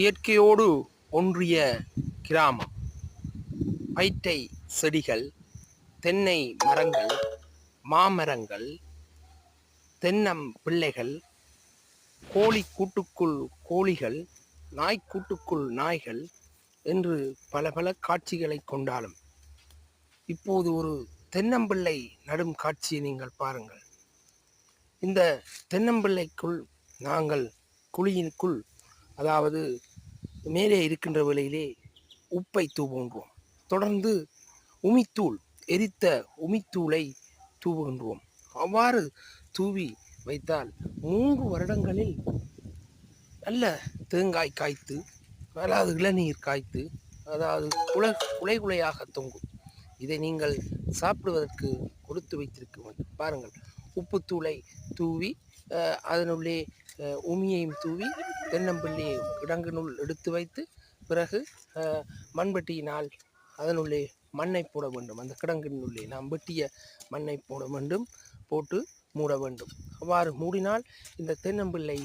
இயற்கையோடு ஒன்றிய கிராமம். பைட்டை செடிகள் தென்னை மரங்கள் மாமரங்கள் தென்னம் பிள்ளைகள் கோழி கூட்டுக்குள் கோழிகள் நாய்க்கூட்டுக்குள் நாய்கள் என்று பல பல காட்சிகளை கொண்டாலும் இப்போது ஒரு தென்னம்பிள்ளை நடும் காட்சியை நீங்கள் பாருங்கள். இந்த தென்னம்பிள்ளைக்குள் நாங்கள் குழியினுக்குள் அதாவது மேலே இருக்கின்ற விலையிலே உப்பை தூவுகின்றோம். தொடர்ந்து உமித்தூள் எரித்த உமித்தூளை தூவுகின்றோம். அவ்வாறு தூவி வைத்தால் மூன்று வருடங்களில் நல்ல தேங்காய் காய்த்து அதாவது இளநீர் காய்த்து அதாவது குலை குலை குலையாக தொங்கும். இதை நீங்கள் சாப்பிடுவதற்கு கொடுத்து வைத்திருக்க வேண்டும். பாருங்கள் உப்புத்தூளை தூவி அதனுள்ளே உமியையும் தூவி தென்னம்பிள்ளையை கிடங்கினுள் எடுத்து வைத்து பிறகு அஹ், மண்வெட்டியினால் அதனுள்ளே மண்ணை போட வேண்டும். அந்த கிடங்கினுள்ளே நாம் வெட்டிய மண்ணை போட வேண்டும் போட்டு மூட வேண்டும். அவ்வாறு மூடினால் இந்த தென்னம்பிள்ளை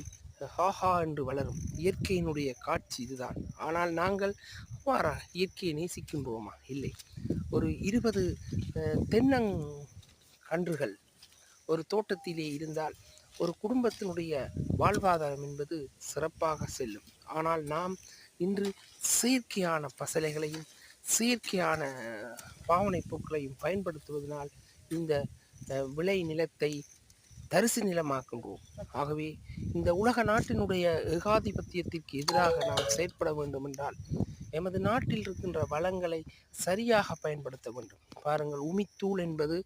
ஹாஹா என்று வளரும். இயற்கையினுடைய காட்சி இதுதான். ஆனால் நாங்கள் அவ்வாறா இயற்கையை நேசிக்கின்றோமா? இல்லை. ஒரு இருபது தென்னங் கன்றுகள் ஒரு தோட்டத்திலே இருந்தால் ஒரு குடும்பத்தினுடைய வாழ்வாதாரம் என்பது சிறப்பாக செல்லும். ஆனால் நாம் இன்று செயற்கையான பசலைகளையும் செயற்கையான பாவனை பொருட்களையும் பயன்படுத்துவதனால் இந்த விளை நிலத்தை தரிசு நிலமாக்கின்றோம் ஆகவே இந்த உலக நாட்டினுடைய ஏகாதிபத்தியத்திற்கு எதிராக நாம் செயற்பட வேண்டும் என்றால் எமது நாட்டில் இருக்கின்ற வளங்களை சரியாக பயன்படுத்த வேண்டும். பாருங்கள் உமித்தூள் என்பது